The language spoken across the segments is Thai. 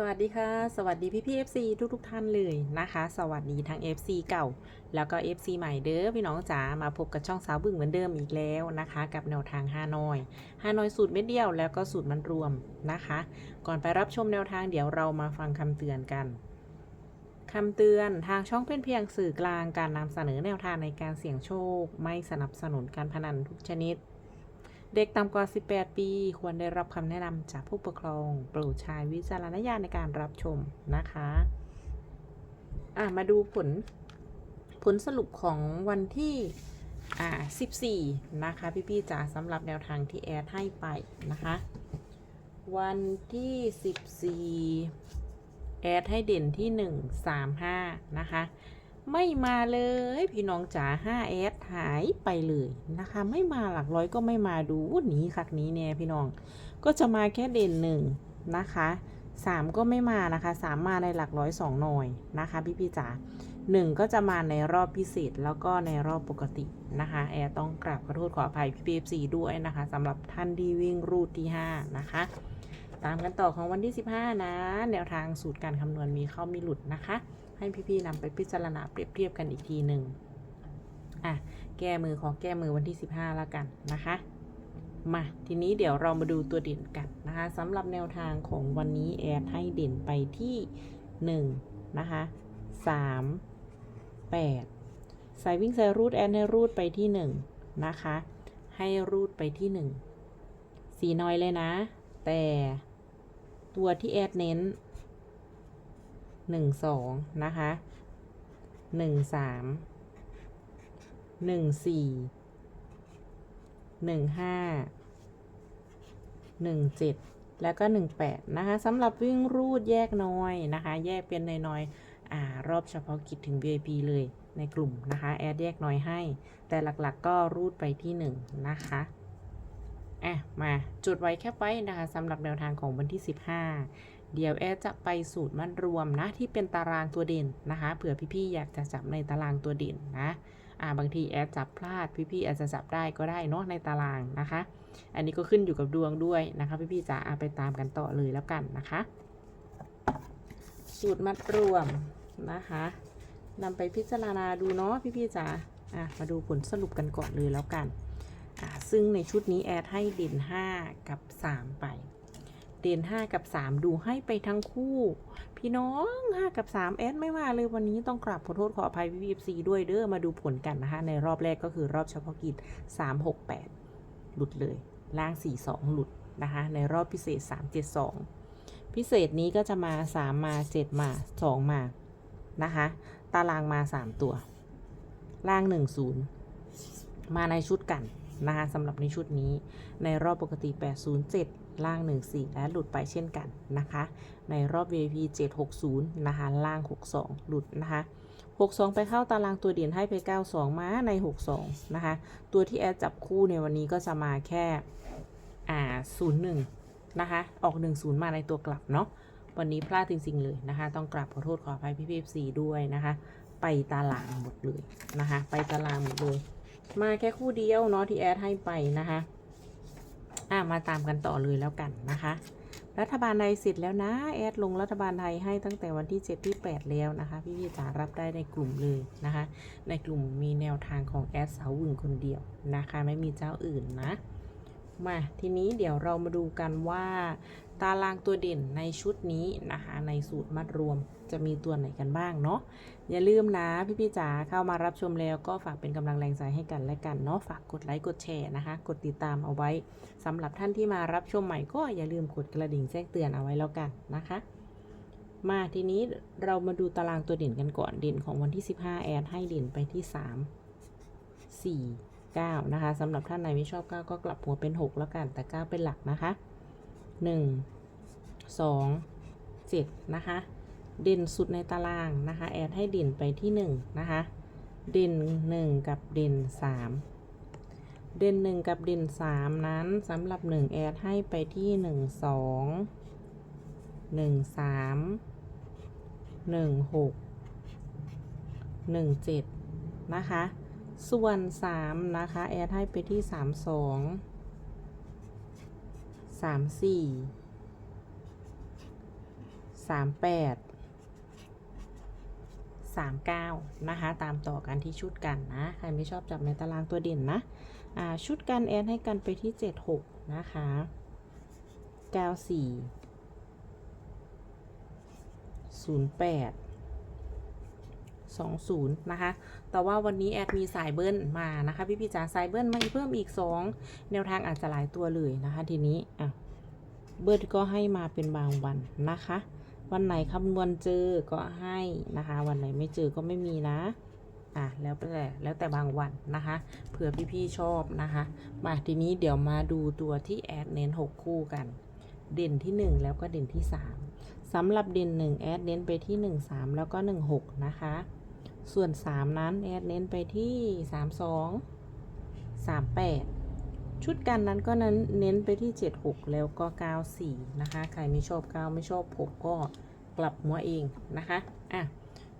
สวัสดีค่ะ สวัสดีพี่พี่ FC ทุกทุกท่านเลยนะคะ สวัสดีทั้ง FC เก่า แล้วก็ FC ใหม่เด้อพี่น้องจ๋ามาพบกับช่องสาวบึ้งเหมือนเดิมอีกแล้วนะคะ กับแนวทางฮานอยฮานอยสูตรเม็ดเดียวแล้วก็สูตรมันรวมนะคะ ก่อนไปรับชมแนวทางเดี๋ยวเรามาฟังคำเตือนกันคำเตือนทางช่องเป็นเพียงสื่อกลางการนำเสนอแนวทางในการเสี่ยงโชค ไม่สนับสนุนการพนันทุกชนิด เด็กต่ำกว่า 18 ปี ควรได้รับคำแนะนำจากผู้ปกครอง โปรดใช้วิจารณญาณในการรับชมนะคะอะมาดูผลผลสรุปของวันที่อ่า14 นะคะ พี่ๆจ๋าสำหรับแนวทางที่แอดให้ไปนะคะ วันที่ 14 แอดให้เด่นที่ 1 3 5 นะคะ ไม่มาเลย พี่น้องจ๋า5 s หายไปเลยนะคะ ไม่มาหลักร้อยก็ไม่มาดูหนีคักนี้เนี่ยพี่น้องก็จะมาแค่เด่นหนึ่งนะคะ3ก็ไม่มานะคะ3มาในหลักร้อยสองหน่อยนะคะ พี่พี่จ๋าหนึ่งก็จะมาในรอบพิเศษแล้วก็ในรอบปกตินะคะแอร์ต้องกราบขอโทษขออภัยพี่พีเอฟซีด้วยนะคะสำหรับท่านที่วิ่งรูทที่ 5 นะคะ ตามกันต่อของวันที่ 15 นะ แนวทางสูตรการคำนวณมีเข้ามีหลุดนะคะ ให้พี่ๆนำไปพิจารณาเปรียบเทียบกันอีกทีหนึ่งอะแก้มือขอแก้มือวันที่ 15แล้วกันนะคะมาทีนี้เดี๋ยวเรามาดูตัวเด่นกันนะคะสำหรับแนวทางของวันนี้แอดให้เด่นไปที่1นะคะ3 8ใส่วิ่งใส่รูดแอดให้รูดไปที่ 1 นะคะ ให้รูดไปที่ 1 สีน้อยเลยนะ แต่ตัวที่แอดเน้น หนึ่งสองนะคะหนึ่งสามหนึ่งสี่หนึ่งห้าหนึ่งเจ็ดแล้วก็หนึ่งแปดนะคะสำหรับวิ่งรูดแยกน้อยนะคะ แยกเป็นน้อยๆอ่ารอบเฉพาะกิจถึง VIP เลยในกลุ่มนะคะ แอดแยกน้อยให้ แต่หลักๆก็รูดไปที่หนึ่งนะคะอะมาจุดไว้แค่ไว้นะคะสำหรับแนวทางของวันที่ 15 เดี๋ยวแอดจะไปสูตรมัดรวมนะที่เป็นตารางตัวเด่นนะคะเผื่อพี่ๆอยากจะจับในตารางตัวเด่นนะอ่าบางทีแอดจับพลาดพี่ๆอาจจะจับได้ก็ได้เนาะในตารางนะคะ อันนี้ก็ขึ้นอยู่กับดวงด้วยนะคะ พี่ๆจ๋าอะไปตามกันต่อเลยแล้วกันนะคะ สูตรมัดรวมนะคะนำไปพิจารณาดูเนาะพี่ๆจ๋าอะมาดูผลสรุปกันก่อนเลยแล้วกันอ่าซึ่งในชุดนี้แอดให้เด่น 5 กับ 3 ไป เด่น5 กับ 3 ดูให้ไปทั้งคู่ พี่น้อง 5 กับ 3 แอดไม่มาเลยวันนี้ต้องกราบขอโทษขออภัยพี่พีซีด้วยเด้อมาดูผลกันนะคะ ในรอบแรกก็คือรอบเฉพาะกิจ 3 6 8 หลุดเลย ล่าง 4 2 หลุดนะคะ ในรอบพิเศษ 3 7 2 พิเศษนี้ก็จะมา 3 มา 7 มา 2 มา นะคะ ตารางมา 3 ตัว ล่าง 1 0 มาในชุดกัน นะคะสำหรับในชุดนี้ ในรอบปกติ 807 ล่าง 14 และหลุดไปเช่นกันนะคะ ในรอบ VIP 760 นะคะ ล่าง 62 หลุดนะคะ62 ไปเข้าตารางตัวเด่นให้ไป 92 มาใน 62 นะคะ ตัวที่แอดจับคู่ในวันนี้ก็จะมาแค่อ่า01 นะคะ ออก 10 มาในตัวกลับเนาะวันนี้พลาดจริงๆเลยนะคะ ต้องกราบขอโทษขออภัยพี่พีซีด้วยนะคะ ไปตารางหมดเลยนะคะ ไปตารางหมดเลย มาแค่คู่เดียวเนาะที่แอดให้ไปนะคะ อะมาตามกันต่อเลยแล้วกันนะคะ รัฐบาลไทยเสร็จแล้วนะ แอดลงรัฐบาลไทยให้ตั้งแต่วันที่ 7 ที่ 8 แล้วนะคะ พี่พี่จ๋ารับได้ในกลุ่มเลยนะคะ ในกลุ่มมีแนวทางของแอดสาววึงคนเดียวนะคะ ไม่มีเจ้าอื่นนะ มาทีนี้เดี๋ยวเรามาดูกันว่า ตารางตัวเด่นในชุดนี้นะคะในสูตรมัดรวมจะมีตัวไหนกันบ้างเนาะอย่าลืมนะพี่พี่ๆจ๋าเข้ามารับชมแล้วก็ฝากเป็นกำลังแรงใจให้กันและกันเนาะฝากกดไลค์กดแชร์นะคะ กดติดตามเอาไว้สำหรับท่านที่มารับชมใหม่ก็อย่าลืมกดกระดิ่งแจ้งเตือนเอาไว้แล้วกันนะคะ มาทีนี้เรามาดูตารางตัวเด่นกันก่อนเด่นของวันที่ 15 แอดให้เด่นไปที่ 3 4 9 นะคะสำหรับท่านไหนไม่ชอบ 9 ก็กลับหัวเป็น 6 แล้วกันแต่ 9 เป็นหลักนะคะ 1 2 7 นะคะ เด่นสุดในตารางนะคะ แอดให้เด่นไปที่ 1 นะคะ เด่น 1 กับเด่น 3 เด่น 1 กับเด่น 3 นั้นสำหรับ 1 แอดให้ไปที่ 1 2 1 3 1 6 1 7 นะคะ ส่วน 3 นะคะ แอดให้ไปที่ 3 2 3 4สามแปดสามเก้านะคะ ตามต่อกันที่ชุดกันนะ ใครไม่ชอบจับในตารางตัวเด่นนะชุดกันแอดให้กันไปที่เจ็ดหกนะคะเก้าสี่ศูนย์แปดสองศูนย์นะคะ แต่ว่าวันนี้แอดมีสายเบิ้ลมานะคะ พี่พี่จ๋าสายเบิ้ลมาเพิ่มอีกสองแนวทางอาจจะหลายตัวเลยนะคะทีนี้อะเบิร์ดก็ให้มาเป็นบางวันนะคะ วันไหนคำนวณเจอก็ให้นะคะ วันไหนไม่เจอก็ไม่มีนะอะแล้วแต่แล้วแต่บางวันนะคะเผื่อพี่ๆชอบนะคะ มาทีนี้เดี๋ยวมาดูตัวที่แอดเน้น 6 คู่กัน เด่นที่ 1 แล้วก็เด่นที่ 3สำหรับเด่น 1 แอดเน้นไปที่ 1 3 แล้วก็ 1 6 นะคะ ส่วน 3 นั้นแอดเน้นไปที่ 3 2 3 8 ชุดกันนั้นก็นั้นเน้นไปที่ 76 แล้วก็ 94 นะคะ ใครไม่ชอบ 9 ไม่ชอบ 6 ก็กลับหัวเองนะคะอะ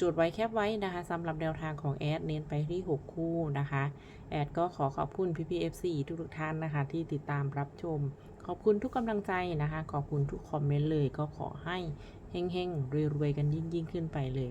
จุดไว้แคปไว้นะคะสำหรับแนวทางของแอดเน้นไปที่ 6 คู่นะคะ แอดก็ขอขอบคุณพี่พีเอฟซีทุกๆท่านนะคะ ที่ติดตามรับชม ขอบคุณทุกกำลังใจนะคะ ขอบคุณทุกคอมเมนต์เลยก็ขอให้เฮงๆรวยๆกันยิ่งๆ ขึ้นไปเลย